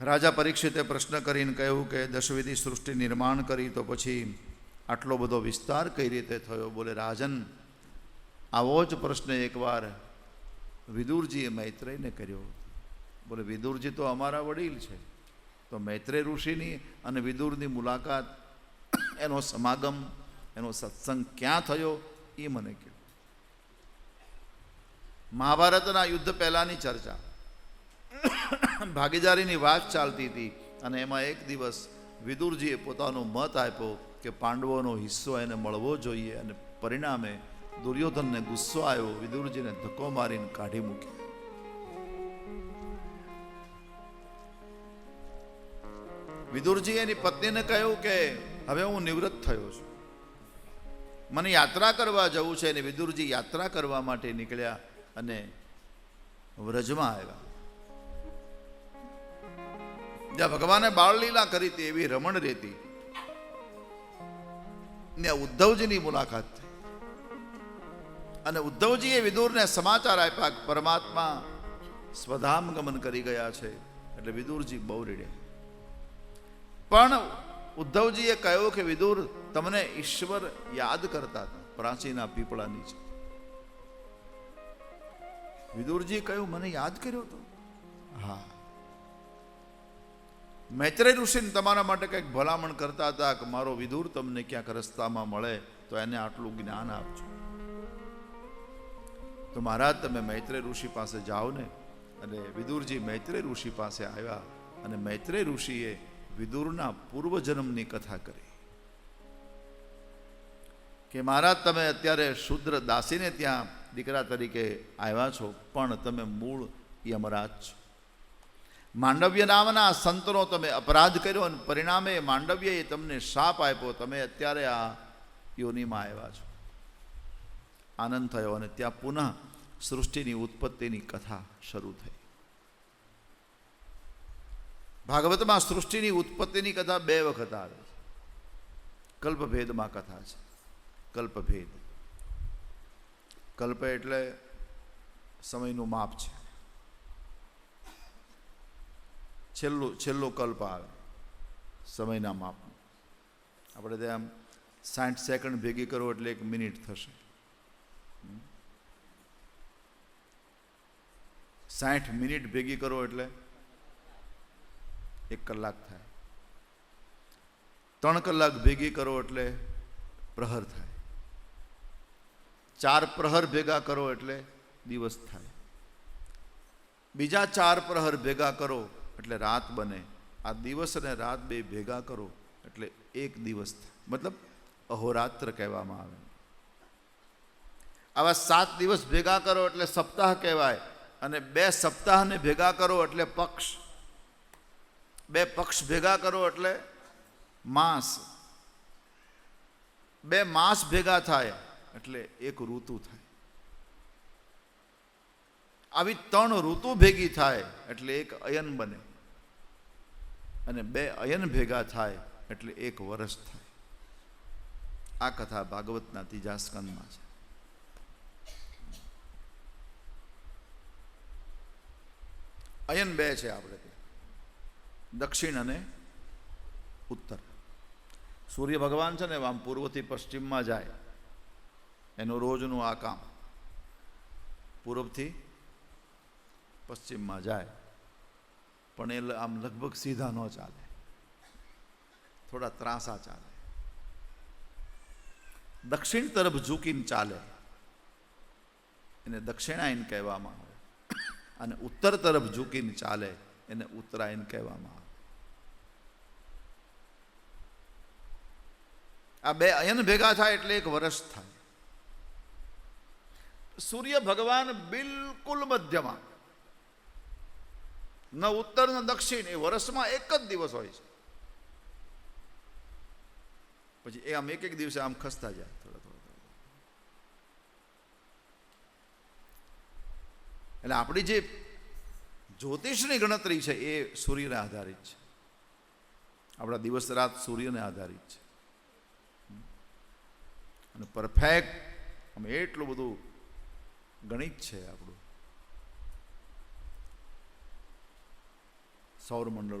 રાજા પરીક્ષિતે પ્રશ્ન કરીને કહ્યું કે દશવિધિ સૃષ્ટિ નિર્માણ કરી તો પછી આટલો બધો વિસ્તાર કઈ રીતે થયો? બોલે, રાજન, આવો જ પ્રશ્ન એકવાર વિદુરજીએ મૈત્રેયને કર્યો. બોલે, વિદુરજી તો અમારા વડીલ છે. તો મૈત્રેય ઋષિની અને વિદુરની મુલાકાત, એનો સમાગમ, એનો સત્સંગ ક્યાં થયો એ મને કહ્યું મહાભારતના યુદ્ધ પહેલાંની ચર્ચા. ભાગીદારીની વાત ચાલતી હતી અને એમાં એક દિવસ વિદુરજીએ પોતાનો મત આપ્યો કે પાંડવોનો હિસ્સો એને મળવો જોઈએ અને પરિણામે દુર્યોધનને ગુસ્સો આવ્યો, વિદુરજીને ધક્કો મારીને કાઢી મૂક્યો. વિદુરજી એની પત્નીને કહ્યું કે, હવે હું નિવૃત્ત થયો છું. મને યાત્રા કરવા જવું છે. અને વિદુરજી યાત્રા કરવા માટે નીકળ્યા અને વ્રજમાં આવ્યા. જ્યાં ભગવાને બાળલીલા કરી હતી એવી રમણ રેતી ને ઉદ્ધવજીની મુલાકાત થઈ. અને ઉદ્ધવજીએ વિદુરને સમાચાર આપ્યા પરમાત્મા સ્વધામ ગમન કરી ગયા છે, એટલે વિદુરજી બહુ રેડ્યા પણ ઉદ્ધવજીએ કહ્યું કે વિદુર, તમને ઈશ્વર યાદ કરતા હતા, પ્રાચીના પીપળાની છે વિદુરજીએ કહ્યું, મને યાદ કર્યો તો? હા. મૈત્રેય ઋષિને તમારા માટે કંઈક ભલામણ કરતા હતા કે મારો વિદુર તમને ક્યાંક રસ્તામાં મળે, તો એને આટલું જ્ઞાન આપજો. તો મહારાજ, તમે મૈત્રેય ઋષિ પાસે જાઓ ને અને વિદુરજી મૈત્રેય ઋષિ પાસે આવ્યા અને મૈત્રેય ઋષિએ વિદુરના પૂર્વજન્મની કથા કરી. કે મહારાજ, તમે અત્યારે શુદ્ર દાસીને ત્યાં દીકરા તરીકે આવ્યા છો, પણ તમે મૂળ યમરાજ છો. માંડવ્ય નામના સંતનો તમે અપરાધ કર્યો અને પરિણામે માંડવ્યએ તમને શાપ આપ્યો. તમે અત્યારે આ યોનિમાં આવ્યા છો. આનંદ થયો અને ત્યાં પુનઃ સૃષ્ટિની ઉત્પત્તિની કથા શરૂ થઈ. ભાગવતમાં સૃષ્ટિની ઉત્પત્તિની કથા બે વખત આવે છે. કલ્પભેદમાં કથા છે. કલ્પભેદ. કલ્પ એટલે સમયનું માપ છે. છેલ્લું છેલ્લો કલ્પ આવે સમયના માપનું આપણે ત્યાં સાઠ સેકન્ડ ભેગી કરો એટલે એક મિનિટ થશે સાઠ મિનિટ ભેગી કરો એટલે એક કલાક થાય ત્રણ કલાક ભેગી કરો એટલે પ્રહર થાય ચાર પ્રહર ભેગા કરો એટલે દિવસ થાય બીજા ચાર પ્રહર ભેગા કરો એટલે રાત બને. આ દિવસ અને રાત બે ભેગા કરો એટલે એક દિવસ મતલબ અહોરાત્ર કહેવામાં આવે. આવા સાત દિવસ ભેગા કરો એટલે સપ્તાહ કહેવાય અને બે સપ્તાહને ભેગા કરો એટલે પક્ષ. બે પક્ષ ભેગા કરો એટલે માસ. બે માસ ભેગા થાય એટલે એક ઋતુ થાય. આવી ત્રણ ઋતુ ભેગી થાય એટલે એક અયન બને. અને બે અયન ભેગા થાય એટલે એક વર્ષ થાય. આ કથા ભાગવતના ત્રીજા સ્કંદમાં છે. અયન બે છે આપણે દક્ષિણ અને ઉત્તર. સૂર્ય ભગવાન છે ને આમ પૂર્વથી પશ્ચિમમાં જાય. એનું રોજનું આ કામ. પૂર્વથી પશ્ચિમમાં જાય. પણ એ આમ લગભગ સીધા ન ચાલે. થોડા ત્રાસા ચાલે. દક્ષિણ તરફ ઝૂકીને ચાલે. એને દક્ષિણાયન કહેવામાં આવે. અને ઉત્તર તરફ ઝૂકીને ચાલે, એને ઉત્તરાયણ કહેવામાં આવે. આ બે અયન ભેગા થાય એટલે એક વર્ષ થાય. સૂર્ય ભગવાન બિલકુલ મધ્યમાં. ન ઉત્તર, ન દક્ષિણ, એ વર્ષમાં એક જ દિવસ હોય છે. પછી એ આમ એક એક દિવસે આમ ખસતા જાય. થોડા થોડા એટલે આપણી જે જ્યોતિષની ગણતરી છે, એ સૂર્યને આધારિત છે. આપણા દિવસ રાત સૂર્યને આધારિત છે. અને પરફેક્ટ અમે એટલું બધું ગણિત છે આપણું. সৌরমণ্ডল